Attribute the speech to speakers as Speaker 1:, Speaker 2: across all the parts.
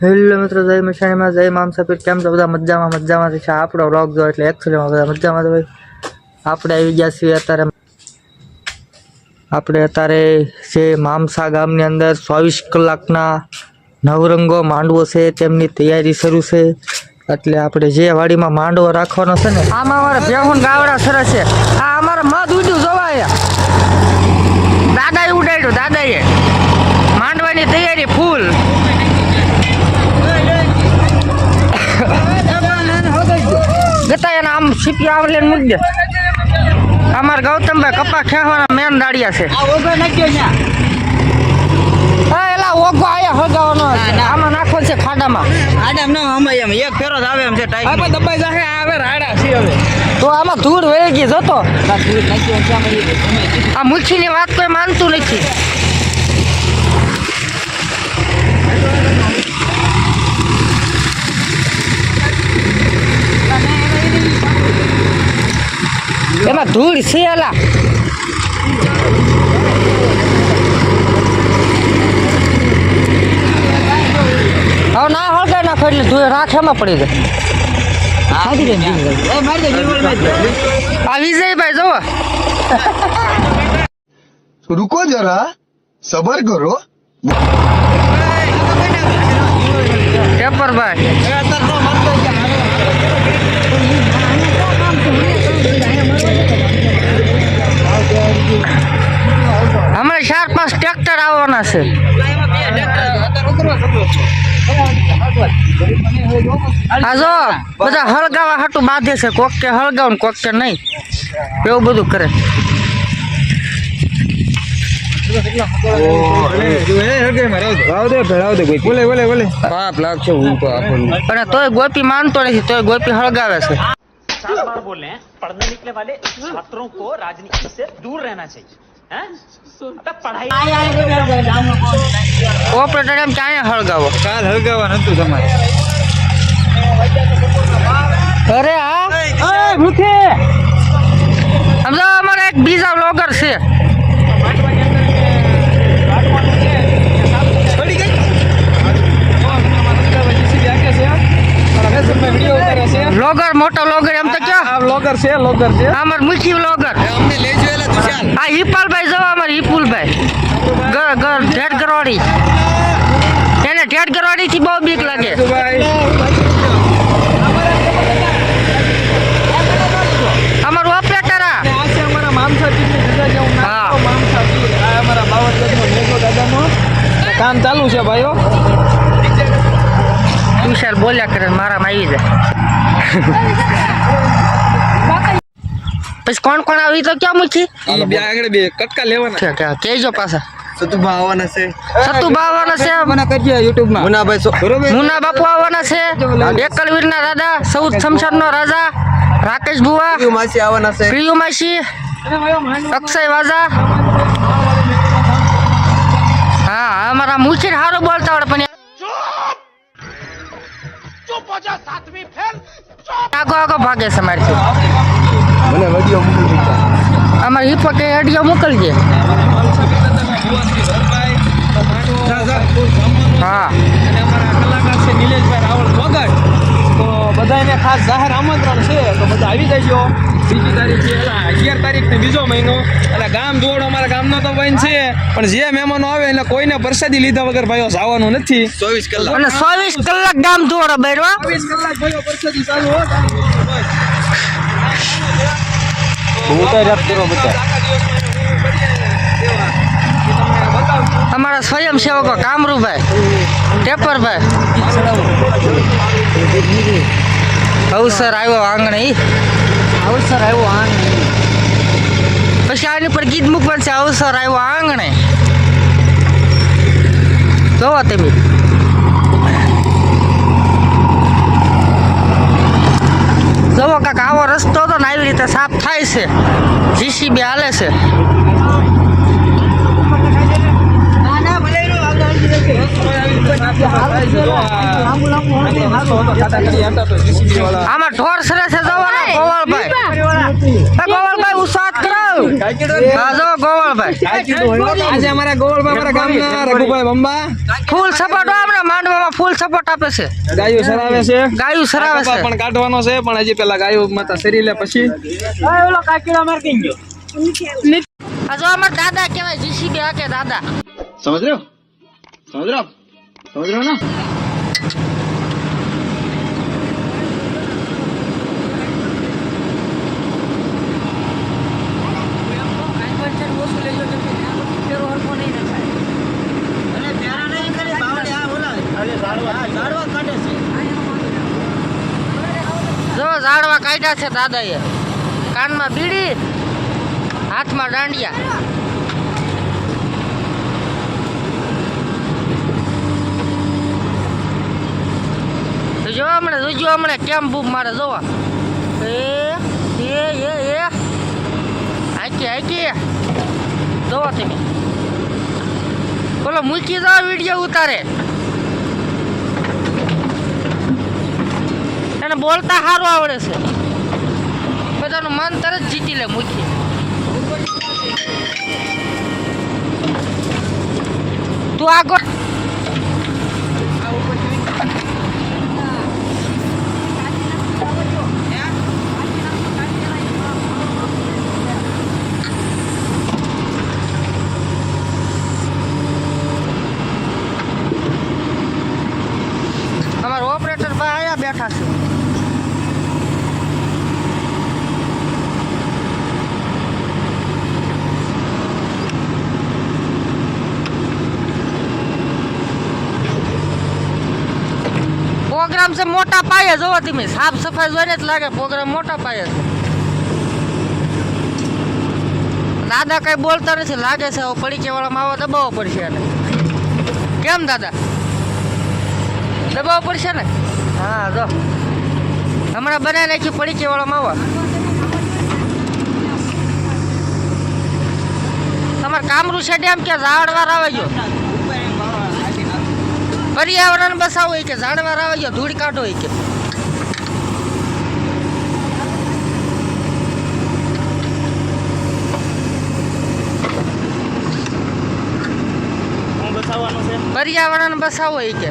Speaker 1: Hello મિત્રો, જય મશાણીમાં જય મામસાપીર. કેમ છો? બધા મજામાં મજામાં છે. આપણો વ્લોગ જો એટલે એકચ્યુઅલીમાં બધા મજામાં ભાઈ આપણે આવી ગયા છીએ અત્યારે. આપણે અત્યારે જે મામસા ગામની અંદર ચોવીસ કલાકના નવરંગો માંડવો છે, તેમની તૈયારી શરૂ છે. એટલે આપણે જે વાડીમાં માંડવો રાખવાનો છે ને, આમાં અમારે ભેહુન ગાવડા સરસ છે. આ અમારે મધ ઉડ્યું જોવાય દાદાએ ઉડાડ્યું દાદાએ માંડવાની તૈયારી ફૂલ ગતા એને આવલે મૂકી દે. અમાર ગૌતમભાઈ કપા ખેવાના મેન દાડિયા છે. એલા ઓગો આયા હગાવાનો આમાં નાખો છે ખાડામાં.
Speaker 2: આડા ન હમાય એમ. એક ફેરો જ આવે એમ છે ટાઈમ.
Speaker 3: આપણે દબાઈ જાહે આવે રાડા છે હવે.
Speaker 1: તો આમાં ધૂળ વહી ગઈ જતો આ મુઠ્ઠીની વાત કોઈ માનતું નથી. એમાં ધૂળ છે અલા. હવે ના હળગાઈ નાખો એટલે ધૂળ રાખેમાં પડી જાય. આ વિજયભાઈ જુઓ.
Speaker 4: રૂકો જરા. સબર કરો.
Speaker 1: ટેપરભાઈ હમણાં ચાર પાંચ ટ્રેક્ટર આવવાના છે આ જો બધા હળગાવા હાટું બાંધે છે કોક કે હળગાવ ને કોક કે નહીં એવું બધું કરે
Speaker 3: પાપ લાગશે હું તો આપણને
Speaker 1: અને તોય ગોપી માનતો નથી તોય ગોપી હળગાવે છે
Speaker 5: सात बार बोल रहे हैं पढ़ने निकले वाले छात्रों को राजनीति से दूर रहना चाहिए हैं? अबे पढ़ाई
Speaker 1: ઓપરેટર એમ ક્યાં હળગાવો
Speaker 3: કાલ હળગાવા નતું તમારે
Speaker 1: અરે હા સમજો અમારે એક બીજા વ્લોગર છે વ્લોગર મોટો વ્લોગર એમ તો કયો?
Speaker 3: આ બ્લોગર છે લોગર છે.
Speaker 1: અમાર મુખી વ્લોગર
Speaker 3: અમને
Speaker 1: આ હિપાલભાઈ જવા અમારે હિપુલભાઈ. ઢેડ ગરવાડી એને ઢેડ ગરવાડી થી બહુ બીક લાગે.
Speaker 3: ભાઈ
Speaker 1: અમારું ઓપરેટર
Speaker 3: અમારા મામસા પીરની જગ્યા જે હું નામ
Speaker 1: હા.
Speaker 3: મામસા અમારા બાવળગઢનો કામ ચાલુ છે ભાઈઓ.
Speaker 1: વિશાલ બોલ્યા કરે મારામાં આવી જાય. પછી કોણ કોણ આવી તો ક્યાં મૂકી
Speaker 3: ઈ બે આગળ બે કટકા લેવાના
Speaker 1: કે- કે- કહેજો પાછા
Speaker 4: सतुभा આવવાના છે
Speaker 1: સતુભા આવવાના છે
Speaker 3: મને કરજે YouTube માં
Speaker 4: મુનાભાઈ સો-
Speaker 3: બરોબર
Speaker 1: મુના બાપુ આવવાના છે એકલવીરના દાદા સૌદ શમશાનનો રાજા રાકેશ બુવા
Speaker 4: યુ માસી આવવાના છે
Speaker 1: પ્રિયુ માસી અક્ષય વાજા હા અમારા મુખી સારું બોલતા આવડે પણ આગો આગો ભાગે છે મારથી
Speaker 4: મને વીડિયો મોકલી
Speaker 1: અમારે હિપો કે મોકલજે હા.
Speaker 3: અને અમારા કલાકાર છે નિલેશભાઈ રાવળ વગર. તો બધાને ખાસ જાહેર આમંત્રણ છે તો બધા આવી જજો. બીજી તારીખે એટલે અગિયાર તારીખ ને બીજો મહિનો. એટલે ગામ દોડ અમારા ગામનો તો બંધ છે પણ જે મહેમાનો આવે એટલે કોઈને પ્રસાદી લીધા વગર ભાઈઓ જવાનું નથી.
Speaker 4: ચોવીસ કલાક.
Speaker 1: અને ચોવીસ કલાક ગામ દોડ બેરવા
Speaker 3: ચોવીસ કલાક ભાઈઓ પ્રસાદી ચાલુ હો
Speaker 1: અમારા સ્વયંસેવકો કામરૂભાઈ ટેપરભાઈ. અવસર આવ્યો આંગણે ઈ. અવસર આવ્યો આંગણે પછી આની પર ગીત મૂકવાનું છે અવસર આવ્યો આંગણે. જોવા તમે. જોવો કાક આવો રસ્તો હતો ને આવી રીતે સાફ થાય છે. જીસીબી હાલે છે. આમાં ઢોર સરે છે જવાના? ગોવાળભાઈ. એ ગોવાળભાઈ ઉસાદ કરાવ? ગોવાળભાઈ.
Speaker 3: આજે અમારા ગોવાળભાઈ અમારા ગામના રઘુભાઈ બંબા.
Speaker 1: ફૂલ સપાટો માંડવામાં ફૂલ સપોર્ટ આપે છે
Speaker 3: ગાયો સરાવે છે
Speaker 1: ગાયો સરાવે છે
Speaker 3: પણ કાઢવાનો છે પણ હજી પેલા ગાયો માતા સરી લે પછી
Speaker 1: ઓલો કાકીડો મારી ગયો જો અમાર દાદા કહેવાય જીસીબી હાકે દાદા
Speaker 2: સમજ રહ્યો સમજ રહ્યો સમજ રહ્યો ને ઝાડવા
Speaker 1: કાઢ્યા છે દાદાએ. કાનમાં બીડી, હાથમાં દાંડિયા. જો હમણાં, જોજો કેમ બૂમ મારે જોવા. એ એ એ એ. આકી આકી જોવા તમે. બોલો, મૂકી દો વીડિયો ઉતારે. એને બોલતા સારું આવડે છે. બધાનું મન તરત જીતી લે મૂકી. તું આગળ અમારા ઓપરેટર ભાઈ આયા બેઠા છે પ્રોગ્રામ છે, મોટા પાયે જોવા તમે. સાફ સફાઈ જોઈને જ લાગે, પ્રોગ્રામ મોટા પાયે છે. દાદા કઈ બોલતા નથી, લાગે છે પડીકે વાળા આવો દબાવવો પડશે એને. કેમ દાદા? દબાવવો પડશે ને? હા, જો. હમણાં બનાવી નાખી પડીકે વાળા આવો. તમારે કામરું છે ડેમ કે ઝાડવાર આવે જો પર્યાવરણ બસાવો હોય કે ઝાડવાર આવે છે ધૂળ કાઢો હોય કે. પર્યાવરણ બસાવો હોય કે.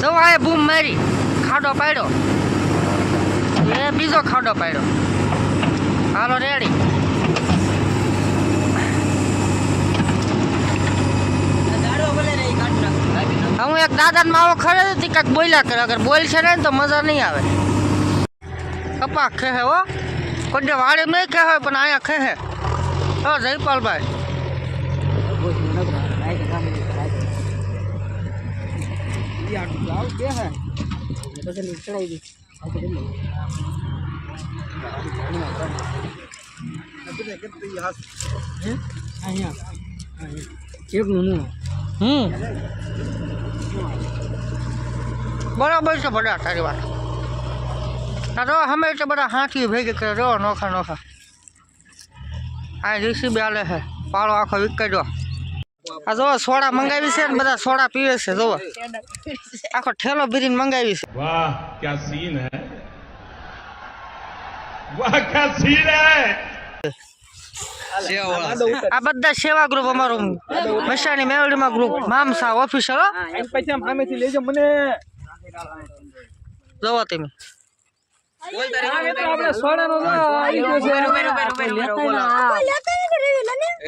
Speaker 1: જો આ બૂમ મારી ખાડો પાડ્યો. એ બીજો ખાડો પાડ્યો. હાલો રેડી
Speaker 2: ઝાડવા ભલે ને ઈ કાઢી નાખ કાઢી નાખ
Speaker 1: હું એક દાદાને માવો ખરે હતી કાંઈક બોલ્યા કરે અગર બોલ છે ને તો મજા નહીં આવે કપા ખેહે હો કોઈ વાડી નહીં ખેહે પણ અહીંયા ખેહે હો જયપાલભાઈ બરાબર છે બધા તારી વાત. ના તો અમે તો બધા હાથી ભેગી કરે. જો, નોખા નોખા. આ જીસીબી આલે છે. પાળો આખો વિકાઈ દો. આ જો સોડા મંગાવી છે ને બધા સોડા પીવે છે જો આખો ઠેલો ભરીને મંગાવી છે.
Speaker 6: વાહ, ક્યાં
Speaker 1: સીન હે? સેવા ગ્રુપ અમારું મશાની મેવડીમાં ગ્રુપ મામસા ઓફિસર
Speaker 3: પૈસા સામેથી લેજો મને.
Speaker 1: જવા તમે.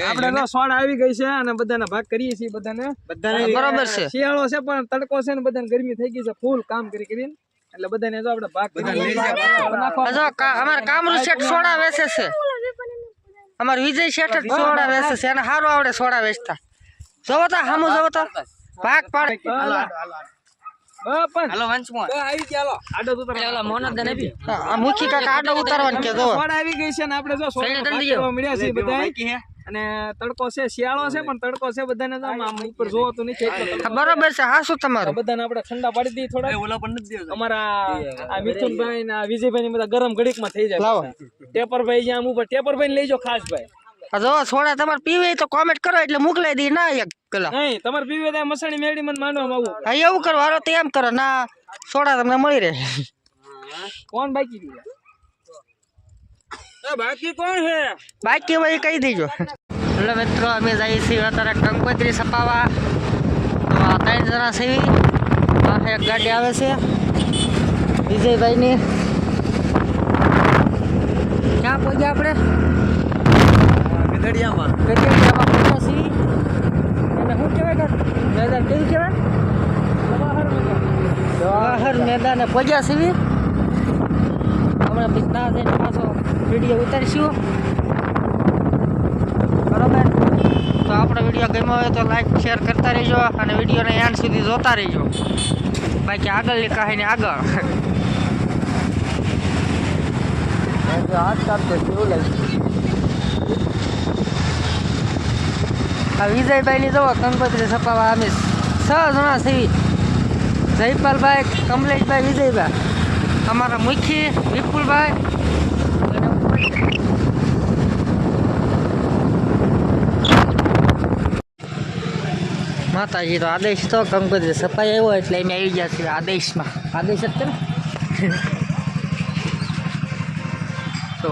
Speaker 3: આપડે સોણ આવી ગઈ છે અને બધાને ભાગ કરીએ છીએ બધાને.
Speaker 1: બધાને બરાબર છે.
Speaker 3: શિયાળો છે પણ તડકો છે ને બધાને ગરમી થઈ ગઈ છે. ફૂલ કામ કરી કરીને. એટલે બધાને જો આપણે ભાગ
Speaker 1: જો અમાર કામરૂ શેઠ સોડા વેચે છે. અમાર વિજય શેઠ સોડા વેચે છે. અને સારું આવડે સોડા વેચતા. જોવો તો હામું જોવો તો. ભાગ પાડ. મુખી કાકા આડો ઉતારવાનું કે જોવો.
Speaker 3: સોડા આવી ગઈ છે ને આપણે જો કરવા મળ્યા છે બધા અને તડકો છે શિયાળો છે પણ તડકો છે બધાને તો આમ ઉપર જોવાતું તો નથી એટલો
Speaker 1: બરોબર છે હા શું તમારું?
Speaker 3: બધાને આપણે ઠંડા પાડી દઈએ થોડા અમારા આ મિથુનભાઈ ને વિજયભાઈ ને બધા ગરમ ઘડીકમાં થઈ જાય
Speaker 1: લાવો.
Speaker 3: ટેપરભાઈ જ્યાં આમ ઉપર ટેપરભાઈ ને લઈજો ખાસ ભાઈ.
Speaker 1: જો સોડા તમારે પીવે તો કોમેન્ટ કરો એટલે મોકલાઈ દઈ ના એક પેલા.
Speaker 3: નહીં તમારે પીવે તો મસાણી મેળી મને માનવામાં આવું.
Speaker 1: હા એવું કરો હારો તો એમ કરો. ના સોડા તમને મળી રહે.
Speaker 3: કોણ બાકી બાકી કોણ છે?
Speaker 1: બાકી ભાઈ કહી દેજો. એટલે મિત્રો અમે જઈએ છીએ અત્યારે કંકોત્રી સપાવા. તો આ ત્રણ જણા છે. પાસે એક ગાડી આવે છે. વિજયભાઈની. ક્યાં પહોંચ્યા આપણે?
Speaker 3: ગઢડિયામાં.
Speaker 1: ગઢિયામાં પહોંચ્યા છીએ. એને શું કહેવાય? મેદાન કેવું કહેવાય? જવાહર મેદાને. પહોંચ્યા છીએ. હમણાં થઈને પાછો વીડિયો ઉતારીશું બરોબર તો આપણો વીડિયો ગમ્યો હોય તો લાઈક શેર કરતા રહેજો અને વિડીયોને એન્ડ સુધી જોતા રહેજો. બાકી આગળની કહાની આગળ. આ વિજયભાઈની જવો કંકોત્રી છપાવા અમે છ જણા છીએ. જયપાલભાઈ, કમલેશભાઈ, વિજયભાઈ. અમારા મુખી, વિપુલભાઈ. માતાજી તો આદેશ તો કંકોત્રી સફાઈ આવ્યો એટલે અમે આવી ગયા છીએ આદેશમાં. આદેશ જ છે તો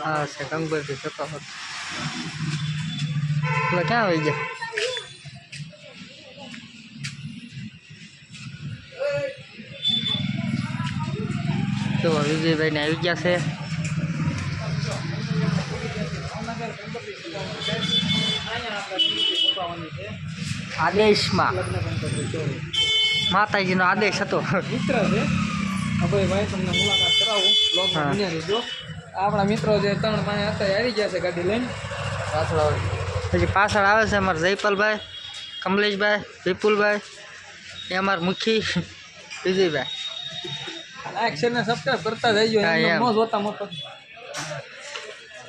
Speaker 1: હા છે કંકોત્રી સફાવત એટલે ક્યાં આવી ગયા? તો વિજયભાઈ ને આવી ગયા છે. આદેશમાં. માતાજીનો આદેશ હતો.
Speaker 3: મિત્ર છે. અભયભાઈ તમને મુલાકાત કરાવું. બ્લોગ બન્યા રહેજો. આપણા મિત્રો જે ત્રણ પાસે હતા આવી ગયા છે ગાડી લઈને. પાછળ આવે.
Speaker 1: પછી પાછળ આવે છે અમારા જયપાલભાઈ કમલેશભાઈ વિપુલભાઈ એ અમારા મુખી વિજયભાઈ.
Speaker 3: લાઈક શેર ને સબસ્ક્રાઇબ કરતા જઈજો
Speaker 1: હા,
Speaker 3: એમને
Speaker 1: એમ.
Speaker 3: ન જોતા મફત.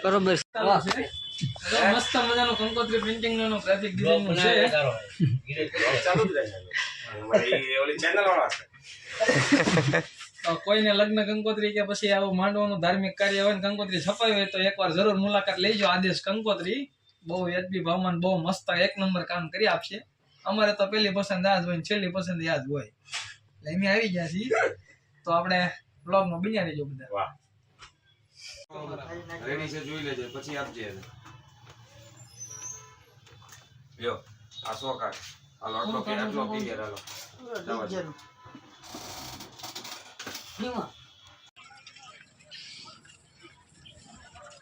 Speaker 1: બરોબર.
Speaker 3: છે. મસ્ત મજાનો કંકોત્રી પ્રિન્ટિંગ નો ગ્રાફિક ડિઝાઇનનું છે.
Speaker 6: ઓલી ચેનલ વાળા છે.
Speaker 3: કોઈને લગ્ન કંકોત્રી કે પછી આવું માંડવાનું ધાર્મિક કાર્ય હોય ને કંકોત્રી છપાઈ હોય તો એકવાર જરૂર મુલાકાત લેજો. આદેશ કંકોત્રી બહુ વ્યાજબી ભાવમાં બહુ મસ્ત એક નંબર કામ કરી આપશે. અમારે તો પેલી પસંદ આ જ હોય ને છેલ્લી પસંદ આ જ હોય. એટલે અમે આવી ગયા છીએ. તો આપણે બ્લોગમાં બન્યા રહેજો બધા.
Speaker 4: રેડી છે જોઈ લેજે પછી આપજે લ્યો આ સો કાઢ. આ આટલો કે આટલો પી ગયા લો.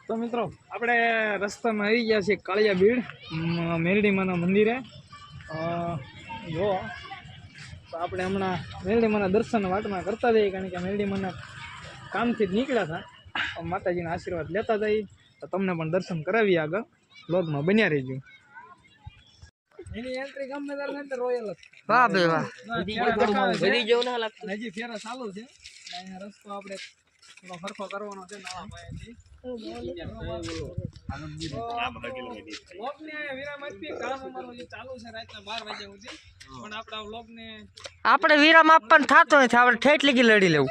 Speaker 3: તો મિત્રો આપણે રસ્તામાં આવી ગયા છીએ કાળિયા બીડ મ- મેરડીમાના મંદિરે. અ, જો તો આપણે હમણાં મેરડીમાના દર્શન વાટમાં કરતા જઈએ કારણ કે મેરડીમાના કામથી જ નીકળ્યા હતા. માતાજીના આશીર્વાદ લેતા જઈએ. તો તમને પણ દર્શન કરાવીએ આગળ. બ્લોગમાં બન્યા રહીજો. એની એન્ટ્રી ગમે ત્યારે ને રોયલ જ
Speaker 1: વાહ ભાઈ વાહ.
Speaker 3: હજી ફેરા ચાલુ છે. અહીંયા રસ્તો આપણે થોડો ફરકો કરવાનો છે નવા પાયાથી. વ્લોગને વિરામ આપીએ. કામ અમારું જે ચાલુ છે રાતના બાર વાગ્યા સુધી. પણ આપણા
Speaker 1: વિરામ આપવાનું થતો નથી. આપણે ઠેઠ લીગી લડી લેવું.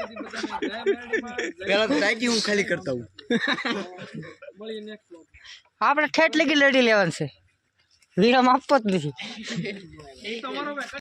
Speaker 3: પેલા તો હું ખાલી કરતા હું મળીએ નેક્સ્ટ વ્લોગ
Speaker 1: આપણે ઠેઠ લીગી લડી લેવાનું છે. વિરામ આપવો જ નથી
Speaker 3: એ તમારો ભાઈ